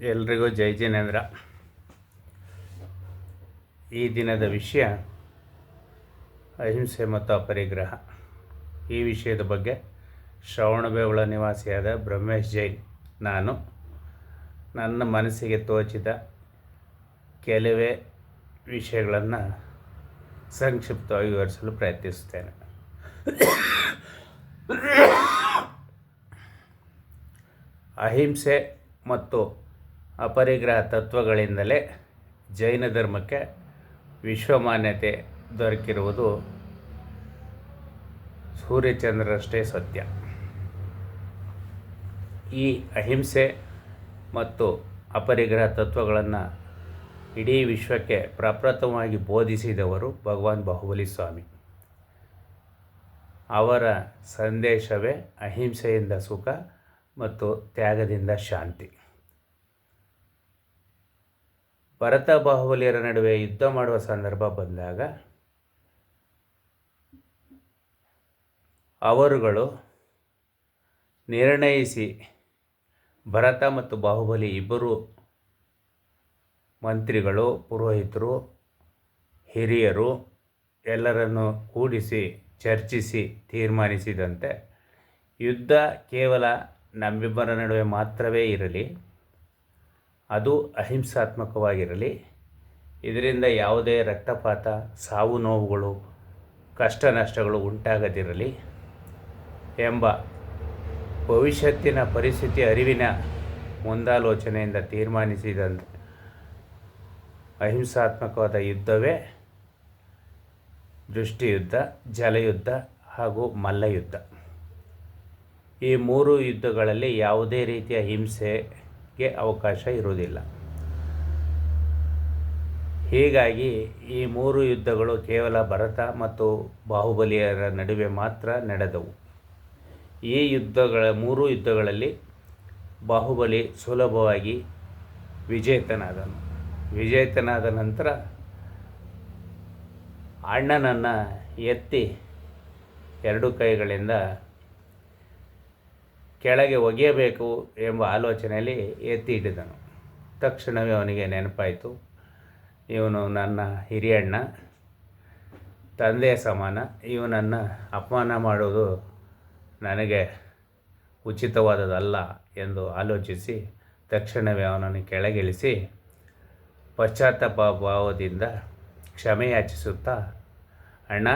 ಎಲ್ರಿಗೂ ಜೈ ಜಿನೇಂದ್ರ. ಈ ದಿನದ ವಿಷಯ ಅಹಿಂಸೆ ಮತ್ತು ಅಪರಿಗ್ರಹ. ಈ ವಿಷಯದ ಬಗ್ಗೆ ಶ್ರವಣಬೇವುಳ ನಿವಾಸಿಯಾದ ಬ್ರಹ್ಮೇಶ್ ಜೈನ್ ನಾನು. ನನ್ನ ಮನಸ್ಸಿಗೆ ತೋಚಿದ ಕೆಲವೇ ವಿಷಯಗಳನ್ನು ಸಂಕ್ಷಿಪ್ತವಾಗಿ ವಿವರಿಸಲು ಪ್ರಯತ್ನಿಸುತ್ತೇನೆ. ಅಹಿಂಸೆ ಮತ್ತು ಅಪರಿಗ್ರಹ ತತ್ವಗಳಿಂದಲೇ ಜೈನ ಧರ್ಮಕ್ಕೆ ವಿಶ್ವಮಾನ್ಯತೆ ದೊರಕಿರುವುದು ಸೂರ್ಯಚಂದ್ರರಷ್ಟೇ ಸತ್ಯ. ಈ ಅಹಿಂಸೆ ಮತ್ತು ಅಪರಿಗ್ರಹ ತತ್ವಗಳನ್ನು ಇಡೀ ವಿಶ್ವಕ್ಕೆ ಪ್ರಪ್ರಥಮವಾಗಿ ಬೋಧಿಸಿದವರು ಭಗವಾನ್ ಬಾಹುಬಲಿ ಸ್ವಾಮಿ. ಅವರ ಸಂದೇಶವೇ ಅಹಿಂಸೆಯಿಂದ ಸುಖ ಮತ್ತು ತ್ಯಾಗದಿಂದ ಶಾಂತಿ. ಭರತ ಬಾಹುಬಲಿಯರ ನಡುವೆ ಯುದ್ಧ ಮಾಡುವ ಸಂದರ್ಭ ಬಂದಾಗ ಅವರುಗಳು ನಿರ್ಣಯಿಸಿ ಭರತ ಮತ್ತು ಬಾಹುಬಲಿ ಇಬ್ಬರು ಮಂತ್ರಿಗಳು, ಪುರೋಹಿತರು, ಹಿರಿಯರು ಎಲ್ಲರನ್ನು ಕೂಡಿಸಿ, ಚರ್ಚಿಸಿ ತೀರ್ಮಾನಿಸಿದಂತೆ ಯುದ್ಧ ಕೇವಲ ನಮ್ಮಿಬ್ಬರ ನಡುವೆ ಮಾತ್ರವೇ ಇರಲಿ. ಅದು ಅಹಿಂಸಾತ್ಮಕವಾಗಿರಲಿ. ಇದರಿಂದ ಯಾವುದೇ ರಕ್ತಪಾತ, ಸಾವು ನೋವುಗಳು, ಕಷ್ಟ ನಷ್ಟಗಳು ಉಂಟಾಗದಿರಲಿ ಎಂಬ ಭವಿಷ್ಯತ್ತಿನ ಪರಿಸ್ಥಿತಿ ಅರಿವಿನ ಮುಂದಾಲೋಚನೆಯಿಂದ ತೀರ್ಮಾನಿಸಿದಂತೆ ಅಹಿಂಸಾತ್ಮಕವಾದ ಯುದ್ಧವೇ ದೃಷ್ಟಿಯುದ್ಧ, ಜಲಯುದ್ಧ ಹಾಗೂ ಮಲ್ಲಯುದ್ಧ. ಈ ಮೂರು ಯುದ್ಧಗಳಲ್ಲಿ ಯಾವುದೇ ರೀತಿಯ ಹಿಂಸೆಗೆ ಅವಕಾಶ ಇರುವುದಿಲ್ಲ. ಹೀಗಾಗಿ ಈ ಮೂರು ಯುದ್ಧಗಳು ಕೇವಲ ಭರತ ಮತ್ತು ಬಾಹುಬಲಿಯರ ನಡುವೆ ಮಾತ್ರ ನಡೆದವು. ಈ ಯುದ್ಧಗಳ ಮೂರು ಯುದ್ಧಗಳಲ್ಲಿ ಬಾಹುಬಲಿ ಸುಲಭವಾಗಿ ವಿಜೇತನಾದನು. ವಿಜೇತನಾದ ನಂತರ ಅಣ್ಣನನ್ನು ಎತ್ತಿ ಎರಡು ಕೈಗಳಿಂದ ಕೆಳಗೆ ಒಗೆಯಬೇಕು ಎಂಬ ಆಲೋಚನೆಯಲ್ಲಿ ಎತ್ತಿ ಹಿಡಿದನು ತಕ್ಷಣವೇ ಅವನಿಗೆ ನೆನಪಾಯಿತು, ಇವನು ನನ್ನ ಹಿರಿಯಣ್ಣ ತಂದೆಯ ಸಮಾನ. ಇವನನ್ನು ಅಪಮಾನ ಮಾಡೋದು ನನಗೆ ಉಚಿತವಾದದಲ್ಲ ಎಂದು ಆಲೋಚಿಸಿ ತಕ್ಷಣವೇ ಅವನನ್ನು ಕೆಳಗಿಳಿಸಿ ಪಶ್ಚಾತ್ತಾಪ ಭಾವದಿಂದ ಕ್ಷಮೆ ಯಾಚಿಸುತ್ತಾ ಅಣ್ಣ,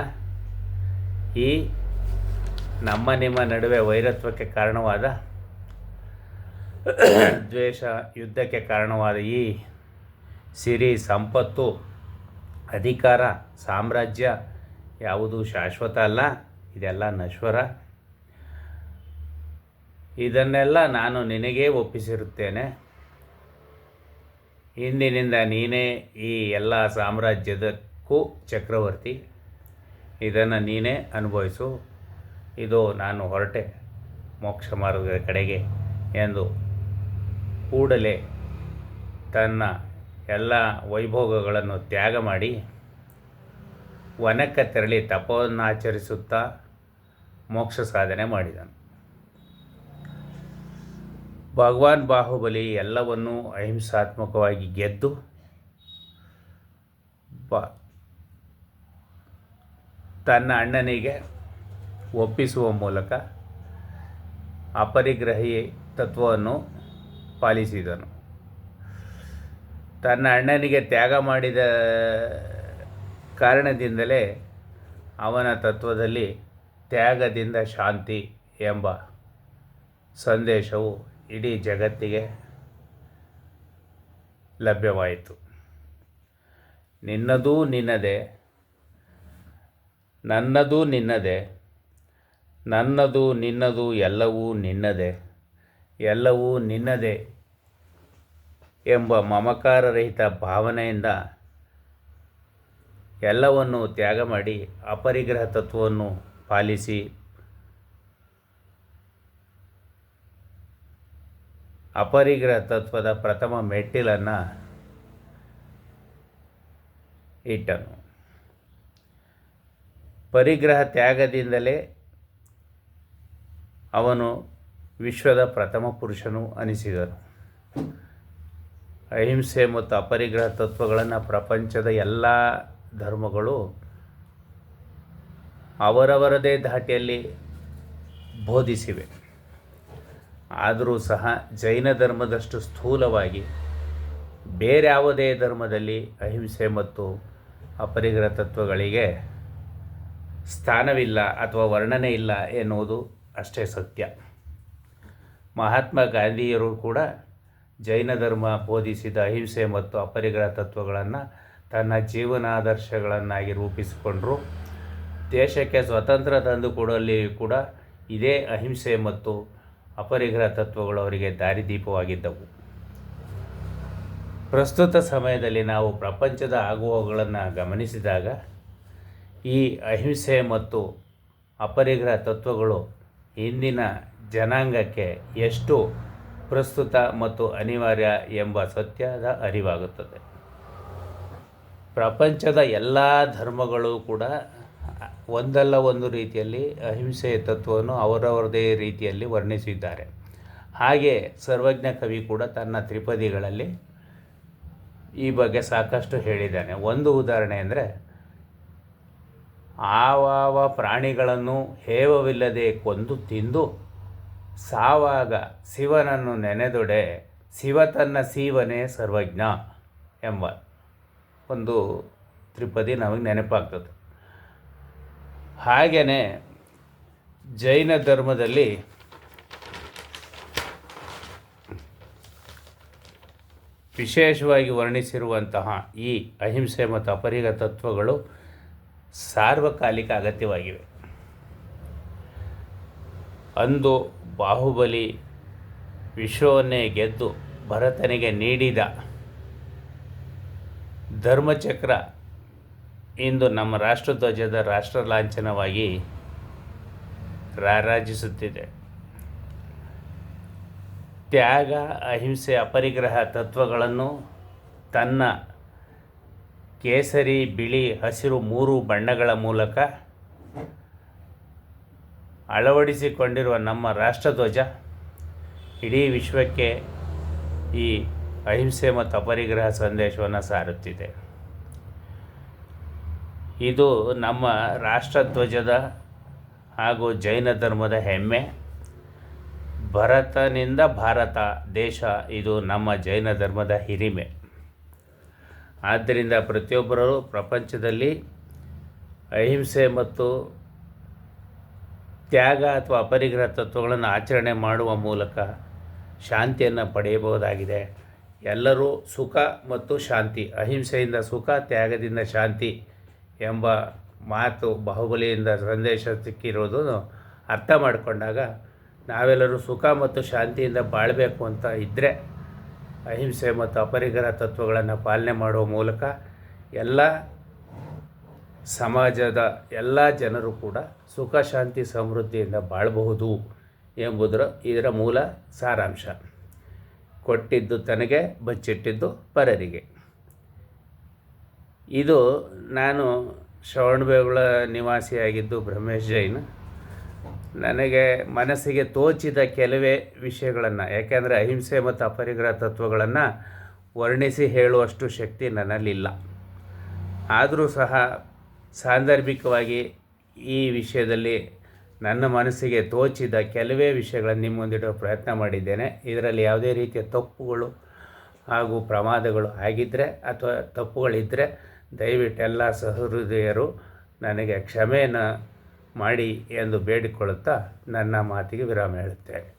ಈ ನಮ್ಮ ನಿಮ್ಮ ನಡುವೆ ವೈರತ್ವಕ್ಕೆ ಕಾರಣವಾದ ದ್ವೇಷ ಯುದ್ಧಕ್ಕೆ ಕಾರಣವಾದ ಈ ಸಿರಿ ಸಂಪತ್ತು, ಅಧಿಕಾರ, ಸಾಮ್ರಾಜ್ಯ ಯಾವುದು ಶಾಶ್ವತ ಅಲ್ಲ, ಇದೆಲ್ಲ ನಶ್ವರ. ಇದನ್ನೆಲ್ಲ ನಾನು ನಿನಗೇ ಒಪ್ಪಿಸಿರುತ್ತೇನೆ. ಇಂದಿನಿಂದ ನೀನೇ ಈ ಎಲ್ಲ ಸಾಮ್ರಾಜ್ಯದಕ್ಕೂ ಚಕ್ರವರ್ತಿ. ಇದನ್ನು ನೀನೇ ಅನುಭವಿಸು. ಇದು ನಾನು ಹೊರಟೆ ಮೋಕ್ಷ ಮಾರ್ಗದ ಕಡೆಗೆ ಎಂದು ಕೂಡಲೇ ತನ್ನ ಎಲ್ಲ ವೈಭೋಗಗಳನ್ನು ತ್ಯಾಗ ಮಾಡಿ ವನಕ್ಕೆ ತೆರಳಿ ತಪವನ್ನು ಆಚರಿಸುತ್ತಾ ಮೋಕ್ಷ ಸಾಧನೆ ಮಾಡಿದನು. ಭಗವಾನ್ ಬಾಹುಬಲಿ ಎಲ್ಲವನ್ನೂ ಅಹಿಂಸಾತ್ಮಕವಾಗಿ ಗೆದ್ದು ಬ ತನ್ನ ಅಣ್ಣನಿಗೆ ಒಪ್ಪಿಸುವ ಮೂಲಕ ಅಪರಿಗ್ರಹಿ ತತ್ವವನ್ನು ಪಾಲಿಸಿದನು. ತನ್ನ ಅಣ್ಣನಿಗೆ ತ್ಯಾಗ ಮಾಡಿದ ಕಾರಣದಿಂದಲೇ ಅವನ ತತ್ವದಲ್ಲಿ ತ್ಯಾಗದಿಂದ ಶಾಂತಿ ಎಂಬ ಸಂದೇಶವು ಇಡೀ ಜಗತ್ತಿಗೆ ಲಭ್ಯವಾಯಿತು. ನಿನ್ನದೂ ನಿನ್ನದೇ, ನನ್ನದೂ ನಿನ್ನದೇ ನನ್ನದು, ನಿನ್ನದು ಎಲ್ಲವೂ ನಿನ್ನದೇ ಎಲ್ಲವೂ ನಿನ್ನದೇ ಎಂಬ ಮಮಕಾರರಹಿತ ಭಾವನೆಯಿಂದ ಎಲ್ಲವನ್ನು ತ್ಯಾಗ ಮಾಡಿ ಅಪರಿಗ್ರಹ ತತ್ವವನ್ನು ಪಾಲಿಸಿ ಅಪರಿಗ್ರಹ ತತ್ವದ ಪ್ರಥಮ ಮೆಟ್ಟಿಲನ್ನು ಇಟ್ಟನು. ಪರಿಗ್ರಹ ತ್ಯಾಗದಿಂದಲೇ ಅವನು ವಿಶ್ವದ ಪ್ರಥಮ ಪುರುಷನು ಅನಿಸಿದನು ಅಹಿಂಸೆ ಮತ್ತು ಅಪರಿಗ್ರಹ ತತ್ವಗಳನ್ನು ಪ್ರಪಂಚದ ಎಲ್ಲ ಧರ್ಮಗಳು ಅವರವರದೇ ಧಾಟಿಯಲ್ಲಿ ಬೋಧಿಸಿವೆ. ಆದರೂ ಸಹ ಜೈನ ಧರ್ಮದಷ್ಟು ಸ್ಥೂಲವಾಗಿ ಬೇರೆ ಯಾವುದೇ ಧರ್ಮದಲ್ಲಿ ಅಹಿಂಸೆ ಮತ್ತು ಅಪರಿಗ್ರಹ ತತ್ವಗಳಿಗೆ ಸ್ಥಾನವಿಲ್ಲ ಅಥವಾ ವರ್ಣನೆ ಇಲ್ಲ ಎನ್ನುವುದು ಅಷ್ಟೇ ಸತ್ಯ. ಮಹಾತ್ಮ ಗಾಂಧಿಯರು ಕೂಡ ಜೈನ ಧರ್ಮ ಬೋಧಿಸಿದ ಅಹಿಂಸೆ ಮತ್ತು ಅಪರಿಗ್ರಹ ತತ್ವಗಳನ್ನು ತನ್ನ ಜೀವನಾದರ್ಶಗಳನ್ನಾಗಿ ರೂಪಿಸಿಕೊಂಡರು. ದೇಶಕ್ಕೆ ಸ್ವತಂತ್ರ ತಂದು ಕೊಡಲಿ ಕೂಡ ಇದೇ ಅಹಿಂಸೆ ಮತ್ತು ಅಪರಿಗ್ರಹ ತತ್ವಗಳು ಅವರಿಗೆ ದಾರಿದೀಪವಾಗಿದ್ದವು. ಪ್ರಸ್ತುತ ಸಮಯದಲ್ಲಿ ನಾವು ಪ್ರಪಂಚದ ಆಗುವಗಳನ್ನು ಗಮನಿಸಿದಾಗ ಈ ಅಹಿಂಸೆ ಮತ್ತು ಅಪರಿಗ್ರಹ ತತ್ವಗಳು ಇಂದಿನ ಜನಾಂಗಕ್ಕೆ ಎಷ್ಟು ಪ್ರಸ್ತುತ ಮತ್ತು ಅನಿವಾರ್ಯ ಎಂಬ ಸತ್ಯದ ಅರಿವಾಗುತ್ತದೆ. ಪ್ರಪಂಚದ ಎಲ್ಲ ಧರ್ಮಗಳು ಕೂಡ ಒಂದಲ್ಲ ಒಂದು ರೀತಿಯಲ್ಲಿ ಅಹಿಂಸೆಯ ತತ್ವವನ್ನು ಅವರವರದೇ ರೀತಿಯಲ್ಲಿ ವರ್ಣಿಸಿದ್ದಾರೆ. ಹಾಗೆ ಸರ್ವಜ್ಞ ಕವಿ ಕೂಡ ತನ್ನ ತ್ರಿಪದಿಗಳಲ್ಲಿ ಈ ಬಗ್ಗೆ ಸಾಕಷ್ಟು ಹೇಳಿದ್ದಾನೆ. ಒಂದು ಉದಾಹರಣೆ ಅಂದರೆ ಆವಾವ ಪ್ರಾಣಿಗಳನ್ನು ಹೇವವಿಲ್ಲದೆ ಕೊಂದು ತಿಂದು ಸಾವಾಗ ಶಿವನನ್ನು ನೆನೆದೊಡೆ ಶಿವ ತನ್ನ ಸೀವನೇ ಸರ್ವಜ್ಞ ಎಂಬ ಒಂದು ತ್ರಿಪದಿ ನಮಗೆ ನೆನಪಾಗ್ತದೆ. ಹಾಗೆಯೇ ಜೈನ ಧರ್ಮದಲ್ಲಿ ವಿಶೇಷವಾಗಿ ವರ್ಣಿಸಿರುವಂತಹ ಈ ಅಹಿಂಸೆ ಮತ್ತು ಅಪರಿಗ ತತ್ವಗಳು ಸಾರ್ವಕಾಲಿಕ ಅಗತ್ಯವಾಗಿವೆ. ಅಂದು ಬಾಹುಬಲಿ ವಿಶ್ವವನ್ನೇ ಗೆದ್ದು ಭರತನಿಗೆ ನೀಡಿದ ಧರ್ಮಚಕ್ರ ಇಂದು ನಮ್ಮ ರಾಷ್ಟ್ರಧ್ವಜದ ರಾಷ್ಟ್ರ ಲಾಂಛನವಾಗಿ ರಾರಾಜಿಸುತ್ತಿದೆ. ತ್ಯಾಗ, ಅಹಿಂಸೆ, ಅಪರಿಗ್ರಹ ತತ್ವಗಳನ್ನು ತನ್ನ ಕೇಸರಿ, ಬಿಳಿ, ಹಸಿರು ಮೂರು ಬಣ್ಣಗಳ ಮೂಲಕ ಅಳವಡಿಸಿಕೊಂಡಿರುವ ನಮ್ಮ ರಾಷ್ಟ್ರಧ್ವಜ ಇಡೀ ವಿಶ್ವಕ್ಕೆ ಈ ಅಹಿಂಸೆ ಮತ್ತು ಅಪರಿಗ್ರಹ ಸಂದೇಶವನ್ನು ಸಾರುತ್ತಿದೆ. ಇದು ನಮ್ಮ ರಾಷ್ಟ್ರಧ್ವಜದ ಹಾಗೂ ಜೈನ ಧರ್ಮದ ಹೆಮ್ಮೆ. ಭರತನಿಂದ ಭಾರತ ದೇಶ, ಇದು ನಮ್ಮ ಜೈನ ಧರ್ಮದ ಹಿರಿಮೆ. ಆದ್ದರಿಂದ ಪ್ರತಿಯೊಬ್ಬರೂ ಪ್ರಪಂಚದಲ್ಲಿ ಅಹಿಂಸೆ ಮತ್ತು ತ್ಯಾಗ ಅಥವಾ ಅಪರಿಗ್ರಹ ತತ್ವಗಳನ್ನು ಆಚರಣೆ ಮಾಡುವ ಮೂಲಕ ಶಾಂತಿಯನ್ನು ಪಡೆಯಬಹುದಾಗಿದೆ. ಎಲ್ಲರೂ ಸುಖ ಮತ್ತು ಶಾಂತಿ, ಅಹಿಂಸೆಯಿಂದ ಸುಖ, ತ್ಯಾಗದಿಂದ ಶಾಂತಿ ಎಂಬ ಮಾತು ಬಾಹುಬಲಿಯಿಂದ ಸಂದೇಶ ಸಿಕ್ಕಿರೋದು ಅರ್ಥ ಮಾಡಿಕೊಂಡಾಗ ನಾವೆಲ್ಲರೂ ಸುಖ ಮತ್ತು ಶಾಂತಿಯಿಂದ ಬಾಳಬೇಕು ಅಂತ ಇದ್ದರೆ ಅಹಿಂಸೆ ಮತ್ತು ಅಪರಿಗ್ರಹ ತತ್ವಗಳನ್ನು ಪಾಲನೆ ಮಾಡುವ ಮೂಲಕ ಎಲ್ಲ ಸಮಾಜದ ಎಲ್ಲ ಜನರು ಕೂಡ ಸುಖ, ಶಾಂತಿ, ಸಮೃದ್ಧಿಯಿಂದ ಬಾಳಬಹುದು ಎಂಬುದರ ಇದರ ಮೂಲ ಸಾರಾಂಶ. ಕೊಟ್ಟಿದ್ದು ತನಗೆ, ಬಚ್ಚಿಟ್ಟಿದ್ದು ಪರರಿಗೆ. ಇದು ನಾನು ಶ್ರವಣಬೆಳಗೊಳ ನಿವಾಸಿಯಾಗಿದ್ದು ಬ್ರಹ್ಮೇಶ್ ಜೈನ್. ನನಗೆ ಮನಸ್ಸಿಗೆ ತೋಚಿದ ಕೆಲವೇ ವಿಷಯಗಳನ್ನು, ಯಾಕೆಂದರೆ ಅಹಿಂಸೆ ಮತ್ತು ಅಪರಿಗ್ರಹ ತತ್ವಗಳನ್ನು ವರ್ಣಿಸಿ ಹೇಳುವಷ್ಟು ಶಕ್ತಿ ನನ್ನಲ್ಲಿಲ್ಲ. ಆದರೂ ಸಹ ಸಾಂದರ್ಭಿಕವಾಗಿ ಈ ವಿಷಯದಲ್ಲಿ ನನ್ನ ಮನಸ್ಸಿಗೆ ತೋಚಿದ ಕೆಲವೇ ವಿಷಯಗಳನ್ನು ನಿಮ್ಮ ಮುಂದಿಡುವ ಪ್ರಯತ್ನ ಮಾಡಿದ್ದೇನೆ. ಇದರಲ್ಲಿ ಯಾವುದೇ ರೀತಿಯ ತಪ್ಪುಗಳು ಹಾಗೂ ಪ್ರಮಾದಗಳು ಆಗಿದ್ದರೆ ಅಥವಾ ತಪ್ಪುಗಳಿದ್ದರೆ ದಯವಿಟ್ಟು ಎಲ್ಲ ಸಹೃದಯರು ನನಗೆ ಕ್ಷಮೆಯನ್ನು ಮಾಡಿ ಎಂದು ಬೇಡಿಕೊಳ್ಳುತ್ತಾ ನನ್ನ ಮಾತಿಗೆ ವಿರಾಮ ಹೇಳುತ್ತೇನೆ.